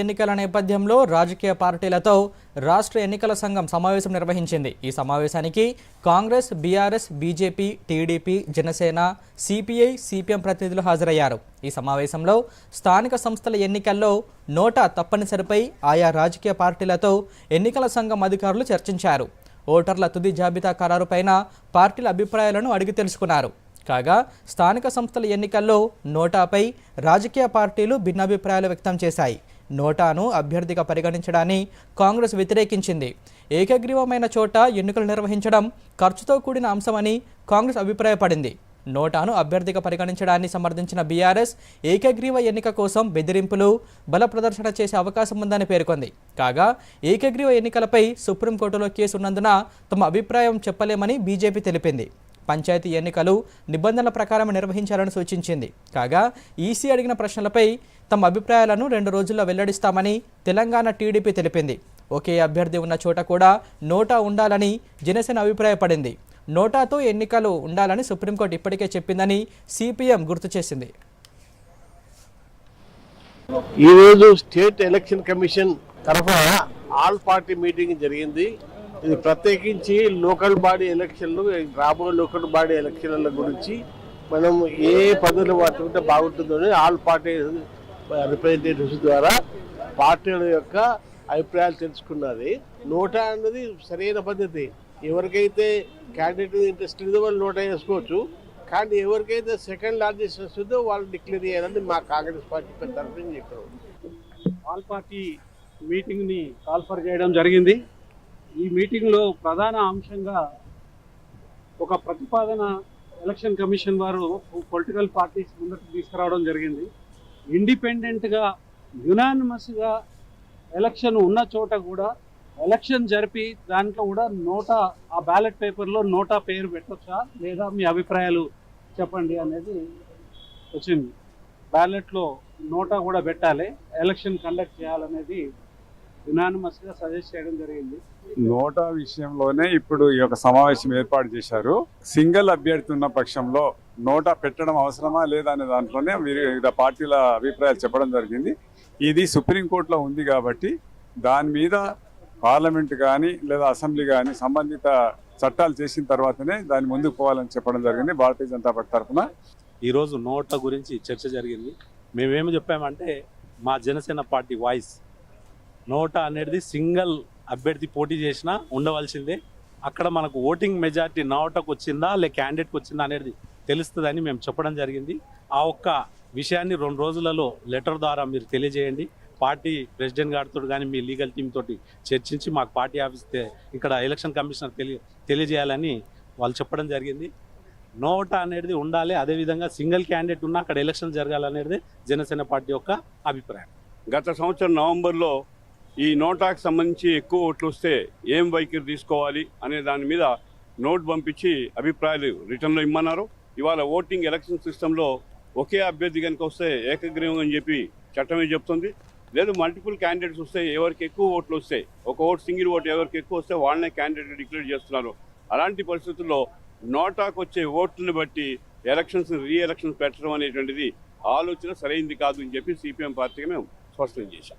ఎన్నికల నేపథ్యంలో రాజకీయ పార్టీలతో రాష్ట్ర ఎన్నికల సంఘం సమావేశం నిర్వహించింది. ఈ సమావేశానికి Congress BRS BJP TDP Janasena CPI CPM ప్రతినిధులు హాజరయ్యారు. ఈ సమావేశంలో స్థానిక సంస్థల ఎన్నికల్లో నోటా తప్పనిసరిపై ఆయా రాజకీయ పార్టీలతో ఎన్నికల సంఘం అధికారులు చర్చించారు. ఓటర్ల తుది జాబితా ఖరారుపైన పార్టీల అభిప్రాయాలను అడిగి తెలుసుకున్నారు. కాగా స్థానిక సంస్థల ఎన్నికల్లో నోటాపై రాజకీయ పార్టీలు భిన్నాభిప్రాయాలు వ్యక్తం చేశాయి. నోటాను అభ్యర్థిగా పరిగణించడాన్ని కాంగ్రెస్ వ్యతిరేకించింది. ఏకగ్రీవమైన చోట ఎన్నికలు నిర్వహించడం ఖర్చుతో కూడిన అంశమని కాంగ్రెస్ అభిప్రాయపడింది. నోటాను అభ్యర్థిగా పరిగణించడాన్ని సమర్థించిన బీఆర్ఎస్ ఏకగ్రీవ ఎన్నిక కోసం బెదిరింపులు బల ప్రదర్శన చేసే అవకాశం ఉందని పేర్కొంది. కాగా ఏకగ్రీవ ఎన్నికలపై సుప్రీంకోర్టులో కేసు ఉన్నందున తమ అభిప్రాయం చెప్పలేమని బీజేపీ తెలిపింది. పంచాయతీ ఎన్నికలు నిబంధనల ప్రకారం నిర్వహించాలని సూచించింది. కాగా ఈసీ అడిగిన ప్రశ్నలపై తమ అభిప్రాయాలను రెండు రోజుల్లో వెల్లడిస్తామని తెలంగాణ టీడీపీ తెలిపింది. ఒకే అభ్యర్థి ఉన్న చోట కూడా నోటా ఉండాలని జనసేన అభిప్రాయపడింది. నోటాతో ఎన్నికలు ఉండాలని సుప్రీంకోర్టు ఇప్పటికే చెప్పిందని సిపిఎం గుర్తు చేసింది. ఈరోజు స్టేట్ ఎలక్షన్ కమిషన్ తరఫున ఆల్ పార్టీ మీటింగ్ జరిగింది. ఇది ప్రత్యేకించి లోకల్ బాడీ ఎలక్షన్లు రాబోయే లోకల్ బాడీ ఎలక్షన్ల గురించి మనం ఏ పద్ధతులు పట్టుకుంటే బాగుంటుందో అని ఆల్ పార్టీ రిప్రజెంటేటివ్స్ ద్వారా పార్టీల యొక్క అభిప్రాయాలు తెలుసుకున్నది. నోటా అన్నది సరైన పద్ధతి. ఎవరికైతే క్యాండిడేట్ ఇంట్రెస్ట్ లేదో వాళ్ళు నోటా వేసుకోవచ్చు. కానీ ఎవరికైతే సెకండ్ లార్జెస్ట్ వస్తుందో వాళ్ళు డిక్లేర్ చేయాలని మా కాంగ్రెస్ పార్టీ తరఫున చెప్పారు. ఆల్ పార్టీ మీటింగ్ని కాల్ఫర్ చేయడం జరిగింది. ఈ మీటింగ్లో ప్రధాన అంశంగా ఒక ప్రతిపాదన ఎలక్షన్ కమిషన్ వారు పొలిటికల్ పార్టీస్ ముందుకు తీసుకురావడం జరిగింది. ఇండిపెండెంట్గా యునానిమస్గా ఎలక్షన్ ఉన్న చోట కూడా ఎలక్షన్ జరిపి దాంట్లో కూడా నోటా ఆ బ్యాలెట్ పేపర్లో నోటా పేరు పెట్టొచ్చా లేదా మీ అభిప్రాయాలు చెప్పండి అనేది వచ్చింది. బ్యాలెట్లో నోటా కూడా పెట్టాలి. ఎలక్షన్ కండక్ట్ చేయాలనేది యునానిమస్గా సజెస్ట్ చేయడం జరిగింది. నోటా విషయంలోనే ఇప్పుడు ఈ యొక్క సమావేశం ఏర్పాటు చేశారు. సింగిల్ అభ్యర్థి ఉన్న పక్షంలో నోటా పెట్టడం అవసరమా లేదా అనే దాంట్లోనే వివిధ పార్టీల అభిప్రాయాలు చెప్పడం జరిగింది. ఇది సుప్రీంకోర్టులో ఉంది కాబట్టి దాని మీద పార్లమెంట్ కానీ లేదా అసెంబ్లీ కానీ సంబంధిత చట్టాలు చేసిన తర్వాతనే దాని ముందుకు పోవాలని చెప్పడం జరిగింది భారతీయ జనతా పార్టీ తరఫున. ఈరోజు నోట్ల గురించి చర్చ జరిగింది. మేమేమి చెప్పామంటే మా జనసేన పార్టీ వాయిస్ నోటా అనేది సింగిల్ అభ్యర్థి పోటీ చేసినా ఉండవలసిందే. అక్కడ మనకు ఓటింగ్ మెజారిటీ నోటకు వచ్చిందా లే క్యాండిడేట్కి వచ్చిందా అనేది తెలుస్తుందని మేము చెప్పడం జరిగింది. ఆ ఒక్క విషయాన్ని రెండు రోజులలో లెటర్ ద్వారా మీరు తెలియజేయండి. పార్టీ ప్రెసిడెంట్ గారితో కానీ మీ లీగల్ టీమ్ తోటి చర్చించి మాకు పార్టీ ఆఫీస్ ఇక్కడ ఎలక్షన్ కమిషనర్ తెలియ తెలియజేయాలని వాళ్ళు చెప్పడం జరిగింది. నోట అనేది ఉండాలి. అదేవిధంగా సింగిల్ క్యాండిడేట్ ఉన్నా అక్కడ ఎలక్షన్ జరగాలనేది జనసేన పార్టీ యొక్క అభిప్రాయం. గత సంవత్సరం నవంబర్లో ఈ నోటాకు సంబంధించి ఎక్కువ ఓట్లు వస్తే ఏం వైఖరి తీసుకోవాలి అనే దాని మీద నోట్ పంపించి అభిప్రాయాలు రిటర్న్లో ఇమ్మన్నారు. ఇవాళ ఓటింగ్ ఎలక్షన్ సిస్టంలో ఒకే అభ్యర్థి కనుక వస్తే ఏకగ్రీవం అని చెప్పి చట్టమే చెప్తుంది? లేదు మల్టిపుల్ క్యాండిడేట్స్ వస్తే ఎవరికి ఎక్కువ ఓట్లు వస్తాయి ఒక ఓటు సింగిల్ ఓటు ఎవరికి ఎక్కువ వస్తే వాళ్ళనే క్యాండిడేట్ డిక్లేర్ చేస్తున్నారు. అలాంటి పరిస్థితుల్లో నోటాకు వచ్చే ఓట్లను బట్టి ఎలక్షన్స్ రీ ఎలక్షన్స్ పెట్టడం అనేటువంటిది ఆలోచన సరైంది కాదు అని చెప్పి సిపిఎం పార్టీగా మేము స్పష్టం చేశాం.